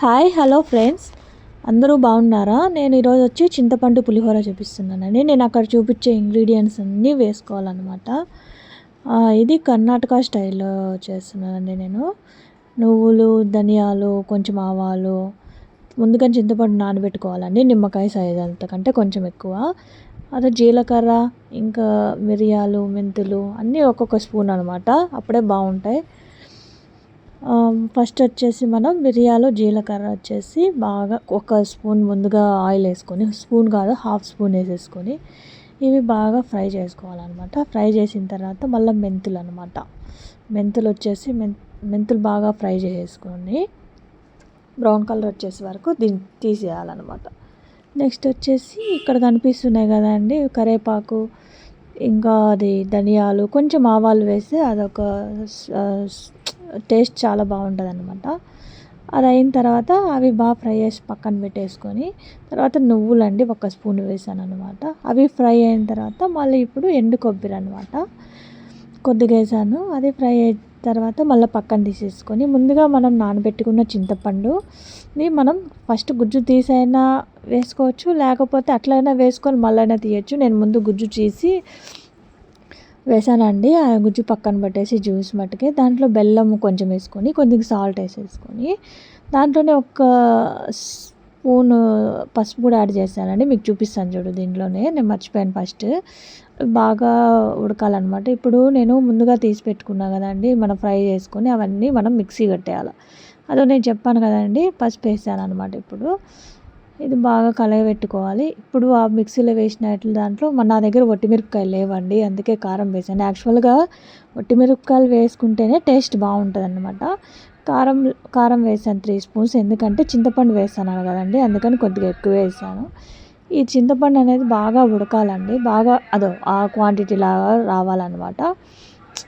Hi hello friends అందరూ బాగున్నారా? నేను ఈరోజు వచ్చి చింతపండు పులిహోర చూపిస్తున్నానండి. నేను అక్కడ చూపించే ఇంగ్రీడియంట్స్ అన్నీ వేసుకోవాలన్నమాట. ఇది కర్ణాటక స్టైల్లో చేస్తున్నానండి నేను. నువ్వులు ధనియాలు కొంచెం ఆవాలు ముందుగా చింతపండు నానబెట్టుకోవాలండి. నిమ్మకాయ సైజ్ అంతకంటే కొంచెం ఎక్కువ. అదే జీలకర్ర ఇంకా మిరియాలు మెంతులు అన్నీ ఒక్కొక్క స్పూన్ అనమాట. అప్పుడే బాగుంటాయి. ఫస్ట్ వచ్చేసి మనం మిరియాలు జీలకర్ర వచ్చేసి బాగా ఒక స్పూన్ ముందుగా ఆయిల్ వేసుకొని స్పూన్ కాదు హాఫ్ స్పూన్ వేసేసుకొని ఇవి బాగా ఫ్రై చేసుకోవాలన్నమాట. ఫ్రై చేసిన తర్వాత మళ్ళీ మెంతులు అనమాట మెంతులు వచ్చేసి మెం మెంతులు బాగా ఫ్రై చేసేసుకొని బ్రౌన్ కలర్ వచ్చేసి వరకు దీన్ని తీసేయాలన్నమాట. నెక్స్ట్ వచ్చేసి ఇక్కడ కనిపిస్తున్నాయి కదండి కరేపాకు ఇంకా అది ధనియాలు కొంచెం ఆవాలు వేస్తే అదొక టేస్ట్ చాలా బాగుంటుంది అనమాట అది అయిన తర్వాత అవి బాగా ఫ్రై చేసి పక్కన పెట్టేసుకొని తర్వాత నువ్వులు అండి ఒక స్పూన్ వేసాను అనమాట అవి ఫ్రై అయిన తర్వాత మళ్ళీ ఇప్పుడు ఎండు కొబ్బరి అనమాట కొద్దిగా వేసాను. అది ఫ్రై అయిన తర్వాత మళ్ళీ పక్కన తీసేసుకొని ముందుగా మనం నానబెట్టుకున్న చింతపండుని మనం ఫస్ట్ గుజ్జు తీసైనా వేసుకోవచ్చు. లేకపోతే అట్లయినా వేసుకొని మళ్ళీ తీయచ్చు. నేను ముందు గుజ్జు తీసి వేసానండి. ఆ గుజ్జు పక్కన పెట్టేసి జ్యూస్ మట్టుకే దాంట్లో బెల్లం కొంచెం వేసుకొని కొద్దిగా సాల్ట్ వేసేసుకొని దాంట్లోనే ఒక స్పూన్ పసుపు కూడా యాడ్ చేశానండి. మీకు చూపిస్తాను చూడు దీంట్లోనే. నేను మర్చిపోయాను ఫస్ట్. బాగా ఉడకాలన్నమాట. ఇప్పుడు నేను ముందుగా తీసి పెట్టుకున్నా కదండి మనం ఫ్రై చేసుకొని అవన్నీ మనం మిక్సీ కట్టేయాలి. అదో నేను చెప్పాను కదండి పసుపు వేసాను అనమాట ఇప్పుడు. ఇది బాగా కలయబెట్టుకోవాలి ఇప్పుడు ఆ మిక్సీలో వేసిన దాంట్లో మన నా దగ్గర ఒట్టిమిరపకాయలు లేవండి. అందుకే కారం వేసాను. యాక్చువల్గా ఒట్టిమిరపకాయలు వేసుకుంటేనే టేస్ట్ బాగుంటుంది అనమాట కారం కారం వేసాను త్రీ స్పూన్స్. ఎందుకంటే చింతపండు వేస్తాను కదండి. అందుకని కొద్దిగా ఎక్కువ వేసాను. ఈ చింతపండు అనేది బాగా ఉడకాలండి. బాగా అదో ఆ క్వాంటిటీ లాగా రావాలన్నమాట.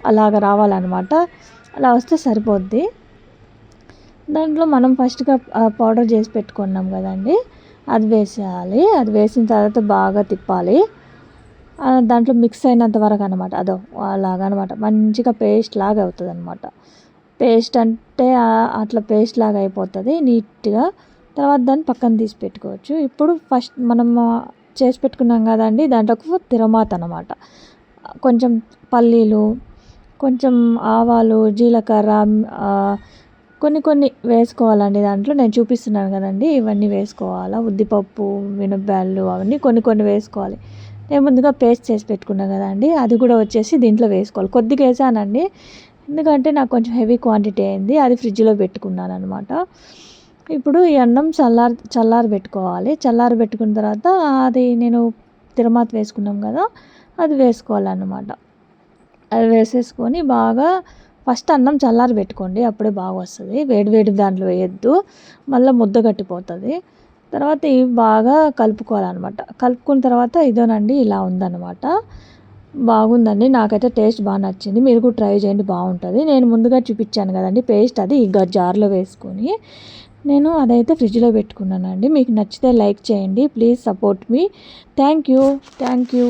అలాగ రావాలన్నమాట. అలా వస్తే సరిపోద్ది. దాంట్లో మనం ఫస్ట్గా పౌడర్ చేసి పెట్టుకున్నాం కదండి. అది వేసేయాలి. అది వేసిన తర్వాత బాగా తిప్పాలి. దాంట్లో మిక్స్ అయినంత వరకు అనమాట అదో అలాగ అనమాట మంచిగా పేస్ట్ లాగా అవుతుంది అనమాట పేస్ట్ అంటే అట్లా పేస్ట్ లాగా అయిపోతుంది నీట్గా. తర్వాత దాన్ని పక్కన తీసి పెట్టుకోవచ్చు. ఇప్పుడు ఫస్ట్ మనం చేసి పెట్టుకున్నాం కదండి దాంట్లో తిరమాత అనమాట కొంచెం పల్లీలు కొంచెం ఆవాలు జీలకర్ర కొన్ని కొన్ని వేసుకోవాలండి దాంట్లో. నేను చూపిస్తున్నాను కదండి. ఇవన్నీ వేసుకోవాలా? ఉద్దిపప్పు మినప్పాలు అవన్నీ కొన్ని కొన్ని వేసుకోవాలి. నేను ముందుగా పేస్ట్ చేసి పెట్టుకున్నాను కదండి. అది కూడా వచ్చేసి దీంట్లో వేసుకోవాలి. కొద్దిగా వేసానండి. ఎందుకంటే నాకు కొంచెం హెవీ క్వాంటిటీ అయింది. అది ఫ్రిడ్జ్లో పెట్టుకున్నాను అనమాట ఇప్పుడు ఈ అన్నం చల్లారి చల్లారి పెట్టుకోవాలి. చల్లారి పెట్టుకున్న తర్వాత అది నేను తిరుమాత వేసుకున్నాం కదా అది వేసుకోవాలన్నమాట. అది వేసేసుకొని బాగా ఫస్ట్ అన్నం చల్లారి పెట్టుకోండి అప్పుడే బాగా వస్తుంది. వేడి వేడి దాంట్లో వేయద్దు మళ్ళీ ముద్ద కట్టిపోతుంది. తర్వాత ఇవి బాగా కలుపుకోవాలన్నమాట. కలుపుకున్న తర్వాత ఇదోనండి ఇలా ఉందన్నమాట. బాగుందండి నాకైతే టేస్ట్ బాగా నచ్చింది. మీరు కూడా ట్రై చేయండి బాగుంటుంది. నేను ముందుగా చూపించాను కదండి పేస్ట్ అది ఈ జార్లో వేసుకొని. నేను అదైతే ఫ్రిడ్జ్లో పెట్టుకున్నానండి. మీకు నచ్చితే లైక్ చేయండి please support me. Thank you thank you.